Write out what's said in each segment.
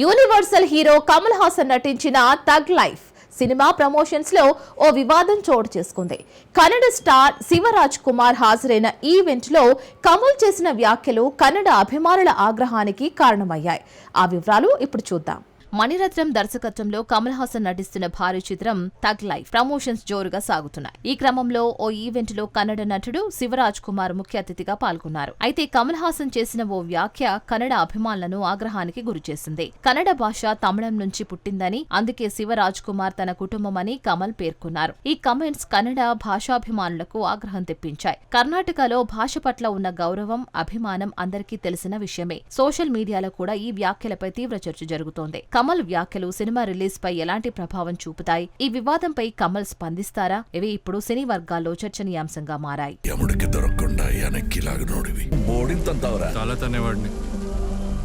Universal hero Kamal Haasan నటించిన తగ్ life cinema ప్రమోషన్స్లో ఓ వివాదం చోటు చేసుకుంది. కన్నడ స్టార్ శివరాజ్ కుమార్ హాజరైన ఈవెంట్లో కమల్ చేసిన వ్యాఖ్యలు కన్నడ అభిమానుల ఆగ్రహానికి కారణమయ్యాయి. ఆ వివరాలు ఇప్పుడు చూద్దాం. మణిరత్నం దర్శకత్వంలో కమల్ హాసన్ నటిస్తున్న భారీ చిత్రం తగ్ లైఫ్. ప్రమోషన్స్ జోరుగా సాగుతున్నాయి. ఈ క్రమంలో ఓ ఈవెంట్లో కన్నడ నటుడు శివరాజ్ కుమార్ ముఖ్య అతిథిగా పాల్గొన్నారు. అయితే కమల్ హాసన్ చేసిన ఓ వ్యాఖ్య కన్నడ అభిమానులను ఆగ్రహానికి గురిచేసింది. కన్నడ భాష తమిళం నుంచి పుట్టిందని అందుకే శివరాజ్ కుమార్ తన కుటుంబమని కమల్ పేర్కొన్నారు. ఈ కమెంట్స్ కన్నడ భాషాభిమానులకు ఆగ్రహం తెప్పించాయి. కర్ణాటకలో భాష పట్ల ఉన్న గౌరవం అభిమానం అందరికీ తెలిసిన విషయమే. సోషల్ మీడియాలో కూడా ఈ వ్యాఖ్యలపై తీవ్ర చర్చ జరుగుతోంది. కమల్ వ్యాఖ్యలు సినిమా రిలీజ్ పై ఎలాంటి ప్రభావం చూపుతాయి? ఈ వివాదంపై కమల్ స్పందిస్తారా? ఇవి ఇప్పుడు సినీ వర్గాల్లో చర్చనీయాంశంగా మారాయి. దొరకకుండా వెనక్కి లాగనోడివి.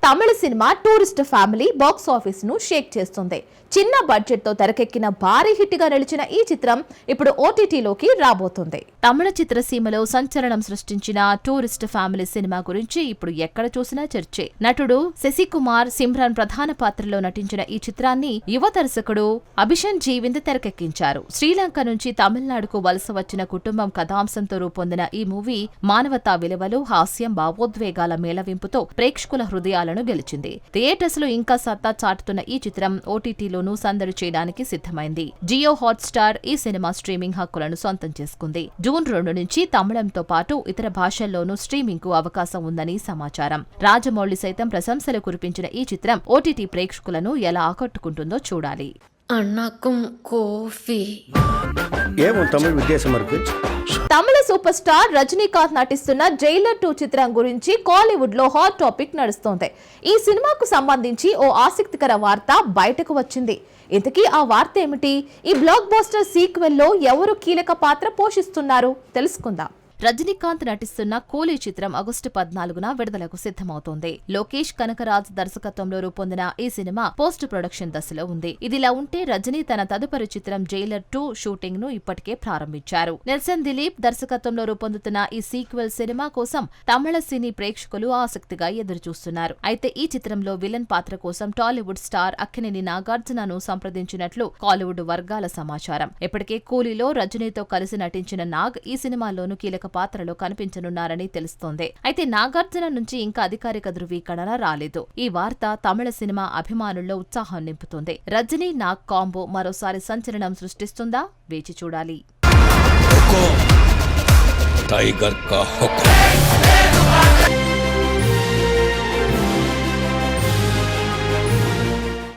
Tamil cinema tourist family box ఆఫీస్ను shake చేస్తుంది. చిన్న బడ్జెట్తో తెరకెక్కిన భారీ హిట్గా నిలిచిన ఈ చిత్రం ఇప్పుడు ఓటీటీలోకి రాబోతుంది. తమిళ చిత్రసీమలో సంచలనం సృష్టించిన టూరిస్ట్ ఫ్యామిలీ సినిమా గురించి ఇప్పుడు ఎక్కడ చూసినా చర్చే. నటుడు శశికుమార్ సిమ్రాన్ ప్రధాన పాత్రలో నటించిన ఈ చిత్రాన్ని యువ దర్శకుడు అభిషన్ జీవింద్ తెరకెక్కించారు. శ్రీలంక నుంచి తమిళనాడుకు వలస వచ్చిన కుటుంబం కథాంశంతో రూపొందిన ఈ మూవీ మానవతా విలువలు హాస్యం భావోద్వేగాల మేళవింపుతో ప్రేక్షకుల హృదయాలను ప్రేక్షకులను గెలిచింది. థియేటర్స్లో ఇంకా సత్తా చాటుతున్న ఈ చిత్రం ఓటీటీలోనూ సందడి చేయడానికి సిద్ధమైంది. జియో హాట్స్టార్ ఈ సినిమా స్ట్రీమింగ్ హక్కులను సొంతం చేసుకుంది. జూన్ రెండు నుంచి తమిళంతో పాటు ఇతర భాషల్లోనూ స్ట్రీమింగ్కు అవకాశం ఉందని సమాచారం. రాజమౌళి సైతం ప్రశంసలు కురిపించిన ఈ చిత్రం ఓటీటీ ప్రేక్షకులను ఎలా ఆకట్టుకుంటుందో చూడాలి. అన్నకం కోఫీ. ఏమో తమిళ తమిళ సూపర్ స్టార్ రజనీకాంత్ నటిస్తున్న జైలర్ టూ చిత్రం గురించి కాలీవుడ్లో హాట్ టాపిక్ నడుస్తోంది. ఈ సినిమాకు సంబంధించి ఓ ఆసక్తికర వార్త బయటకు వచ్చింది. ఇంతకీ ఆ వార్త ఏమిటి? ఈ బ్లాక్ బాస్టర్ సీక్వెల్లో ఎవరు కీలక పాత్ర పోషిస్తున్నారు? తెలుసుకుందాం. రజనీకాంత్ నటిస్తున్న కూలీ చిత్రం ఆగస్టు పద్నాలుగున విడుదలకు సిద్ధమవుతోంది. లోకేష్ కనకరాజ్ దర్శకత్వంలో రూపొందిన ఈ సినిమా పోస్ట్ ప్రొడక్షన్ దశలో ఉంది. ఇదిలా ఉంటే రజనీ తన తదుపరి చిత్రం జైలర్ టూ షూటింగ్ను ఇప్పటికే ప్రారంభించారు. నెల్సన్ దిలీప్ దర్శకత్వంలో రూపొందుతున్న ఈ సీక్వెల్ సినిమా కోసం తమిళ సినీ ప్రేక్షకులు ఆసక్తిగా ఎదురుచూస్తున్నారు. అయితే ఈ చిత్రంలో విలన్ పాత్ర కోసం టాలీవుడ్ స్టార్ అక్కినేని నాగార్జునను సంప్రదించినట్లు కాలీవుడ్ వర్గాల సమాచారం. ఇప్పటికే కూలీలో రజనీతో కలిసి నటించిన నాగ్ ఈ సినిమాలోనూ కీలక పాత్రలో కనిపించనున్నారని తెలుస్తోంది. అయితే నాగార్జున నుంచి ఇంకా అధికారిక ధృవీకరణ రాలేదు. ఈ వార్త తమిళ సినిమా అభిమానుల్లో ఉత్సాహం నింపుతుంది. రజనీ నాగ్ కాంబో మరోసారి సంచలనం సృష్టిస్తుందా? వేచి చూడాలి. టైగర్ కా